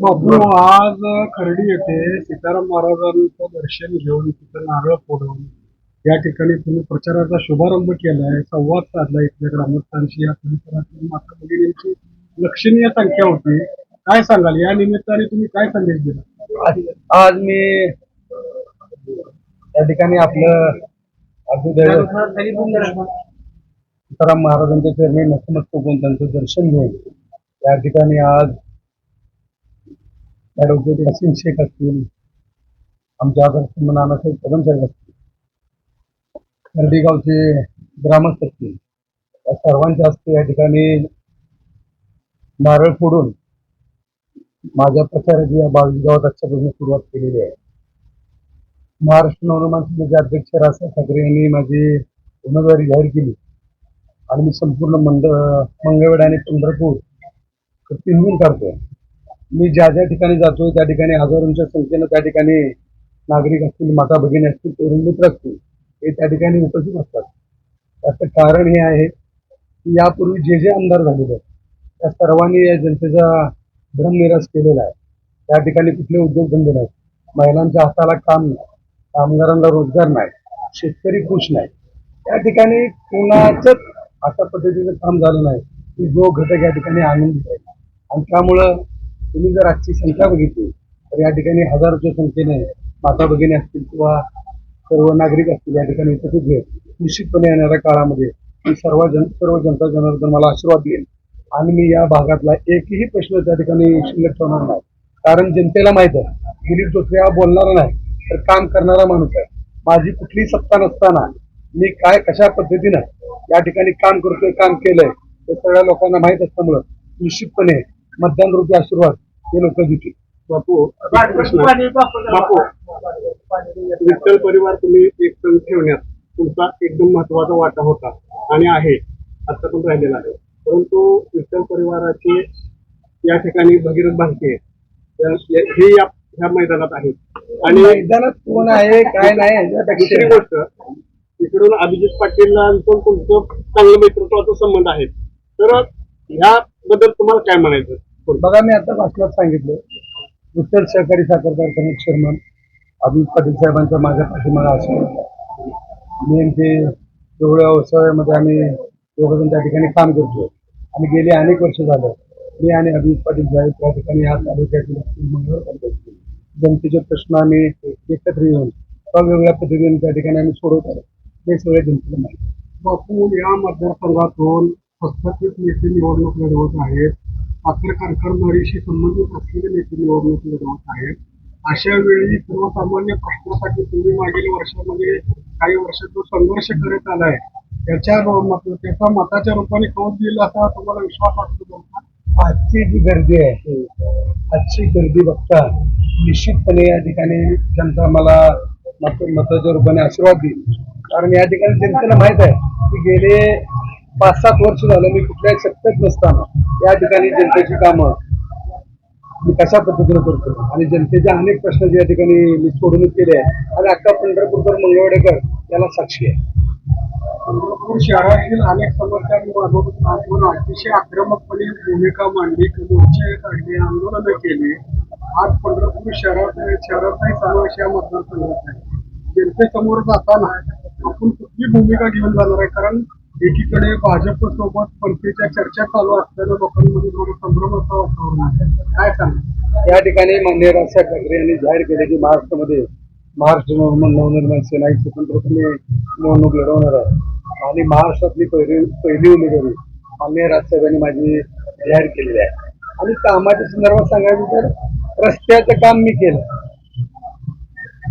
बापू आज खर्डी येथे सीताराम महाराजांचं दर्शन घेऊन तिथं नारळ फोडून या ठिकाणी तुम्ही प्रचाराचा शुभारंभ केलाय संवाद साधला इथल्या ग्रामस्थांशी. या परिसरातील माता भगिनींची लक्षणीय संख्या होती. काय सांगाल? या निमित्ताने तुम्ही काय संदेश दिला? आज मी या ठिकाणी आपलं सीताराम महाराजांच्या चरणी नतमस्तक होऊन त्यांचं दर्शन घेऊन त्या ठिकाणी आज ॲडव्होकेट असीम शेख असतील आमच्या आदर्श नानासाहेब कदम साहेब असतील खर्डीगावचे ग्रामस्थ असतील या सर्वांच्या हस्ते या ठिकाणी नारळ फोडून माझ्या प्रचाराची या बावीस गावात आजच्यापासून सुरुवात केलेली आहे. महाराष्ट्र नवनिर्माण सेनेचे अध्यक्ष राजसाहेब ठाकरे यांनी माझी उमेदवारी जाहीर केली. आणि मी संपूर्ण मंड मंगळवेढ आणि पंढरपूर पिंजून काढतोय. मी ज्या ज्या ठिकाणी जातोय त्या ठिकाणी हजारोंच्या संख्येनं त्या ठिकाणी नागरिक असतील माता भगिनी असतील तरुण मित्र असतील हे त्या ठिकाणी उपस्थित असतात. त्याचं कारण हे आहे की यापूर्वी जे जे आमदार झालेले आहेत त्या सर्वांनी या जनतेचा भ्रमनिराश केलेला आहे. त्या ठिकाणी कुठले उद्योगधंदे नाहीत. महिलांच्या हाताला काम नाही. कामगारांना रोजगार नाही. शेतकरी खुश नाही. त्या ठिकाणी कुणाचंच अशा पद्धतीचं काम झालं नाही की जो घटक या ठिकाणी आनंदित आहे. आणि त्यामुळं तुम्ही जर आजची संख्या बघितली तर या ठिकाणी हजारोच्या संख्येने माता भगिनी असतील किंवा सर्व नागरिक असतील या ठिकाणी उपस्थित घेत निश्चितपणे येणाऱ्या काळामध्ये मी सर्व जन सर्व जनता जनार्दन मला आशीर्वाद देईल आणि मी या भागातला एकही प्रश्न त्या ठिकाणी शिल्लक ठेवणार नाही. कारण जनतेला माहीत आहे दिलीप जोत्रे हा बोलणारा नाही तर काम करणारा माणूस आहे. माझी कुठलीही सत्ता नसताना मी काय कशा पद्धतीनं या ठिकाणी काम करतोय काम केलंय हे सगळ्या लोकांना माहीत असल्यामुळं निश्चितपणे मतदान रूपी आशीर्वाद हे लोक देतील. बापू बापू विठ्ठल परिवार तुम्ही एकसंघ ठेवण्यात तुमचा एकदम महत्त्वाचा वाटा होता आणि आहे आता पण राहिलेला आहे. परंतु विठ्ठल परिवाराचे या ठिकाणी भगीरथ भालके हे या ह्या मैदानात आहेत. आणि मैदानात कोण आहे काय नाही दुसरी गोष्ट इकडून अभिजित पाटीलांचं तुमचं चांगलं मित्रत्वाचा संबंध आहे. तर ह्याबद्दल तुम्हाला काय म्हणायचं? बघा मी आता भाषणात सांगितलं. उत्तर सहकारी साखर कारखान्याचे चेअरमन अभिजित पाटील साहेबांचा माझ्या पाठीमागा असेल मी यांचे एवढ्या व्यवसायामध्ये आम्ही दोघंजण त्या ठिकाणी काम करतो. आणि गेले अनेक वर्ष झालं मी आणि अभिजित पाटील साहेब त्या ठिकाणी या तालुक्यातील मंगळवार जनतेचे प्रश्न आम्ही एकत्र येऊन वेगवेगळ्या पद्धतीने त्या ठिकाणी आम्ही सोडवत आलो. हे सगळे जनतेला माहिती बापू या मतदारसंघातून हस्तक्षेप नेते निवडणूक लढवत आहेत. साखर कारखानदारीशी संबंधित असलेले नेते निवडणूक लढवत आहेत. अशा वेळी सर्वसामान्य प्रश्नासाठी तुम्ही मागील वर्षामध्ये काही वर्ष जो संघर्ष करत आलाय त्याच्या त्याचा मताच्या रूपाने कौल दिला असा तुम्हाला विश्वास वाटतो आजची जी गर्दी आहे आजची गर्दी बघता निश्चितपणे या ठिकाणी जनता मला मत मताच्या रूपाने आशीर्वाद देईल. कारण या ठिकाणी जनतेला माहीत आहे की गेले पाच सात वर्ष झालं मी कुठल्याही सत्तेत नसताना या ठिकाणी जनतेची कामं. मी कशा पद्धतीने करतो? आणि जनतेचे अनेक प्रश्न या ठिकाणी मी सोडवणूक केले आहे आणि अख्खा पंढरपूरकर मंगळवेडेकर याला साक्षी आहे. पंढरपूर शहरातील अनेक समस्यांबाबत आपण अतिशय आक्रमकपणे भूमिका मांडली. मोर्चे काढले आंदोलनं केली. आज पंढरपूर शहरात शहराचाही समावेश या मतदारसंघात आहे जनतेसमोर जाताना आपण कुठली भूमिका घेऊन जाणार आहे? कारण एकीकडे भाजप सोबत परतीच्या चर्चा चालू असल्यानं लोकांमध्ये थोडं संभ्रमाचं वातावरण आहे. काय सांग या ठिकाणी मान्य राजसाहेब ठाकरे यांनी जाहीर केले की महाराष्ट्रामध्ये महाराष्ट्र नवनिर्माण नवनिर्माण सेना ही स्वतंत्रपणे निवडणूक लढवणार आहे. आणि महाराष्ट्रातली पहिली पहिली उमेदवारी मान्य राजसाहेबांनी माझी जाहीर केलेली आहे. आणि कामाच्या संदर्भात सांगायचं तर रस्त्याचं काम मी केलं.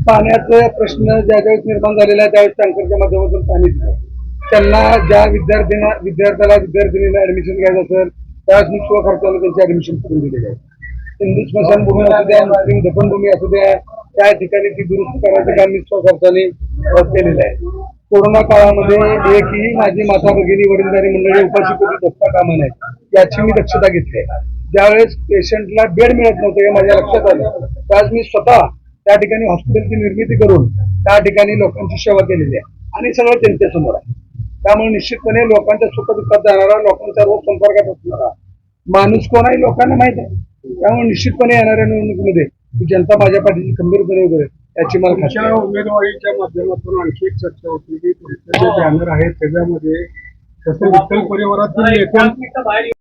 पाण्याचा प्रश्न ज्या ज्यावेळेस निर्माण झालेला आहे त्यावेळेस टँकरच्या माध्यमातून पाणी दिलं त्यांना ज्या विद्यार्थ्यांना विद्यार्थ्याला विद्यार्थिनीला ऍडमिशन घ्यायचं असेल त्याच मी खर्चाला त्यांची ऍडमिशन करून दिलेली आहे. हिंदू स्मशानभूमी असू द्या मुस्लिम दफनभूमी असू द्या त्या ठिकाणी ती दुरुस्त करायचं काम मी स्वखर्चाने केलेलं आहे. कोरोना काळामध्ये एकही माझी माता भगिनी वडीलधारी मंडळी उपाशी करून बसता कामा नाही याची मी दक्षता घेतली आहे. ज्यावेळेस पेशंटला बेड मिळत नव्हतं हे माझ्या लक्षात आलं त्याच मी स्वतः त्या ठिकाणी हॉस्पिटलची निर्मिती करून त्या ठिकाणी लोकांची सेवा केलेली आहे. आणि सगळं त्यांच्यासमोर आहे. त्यामुळे निश्चितपणे लोकांच्या सुखदुःखात जाणारा लोकांच्या रोज संपर्कात असणारा माणूस कोण आहे लोकांना माहीत आहे त्यामुळे निश्चितपणे येणाऱ्या निवडणुकीमध्ये ही जनता माझ्या पाठीशी खंबीरपणे उभी आहे याची मला. उमेदवारीच्या माध्यमातून आणखी एक चर्चा होती की बॅनर आहे त्याच्यामध्ये जसं विठ्ठल परिवारातील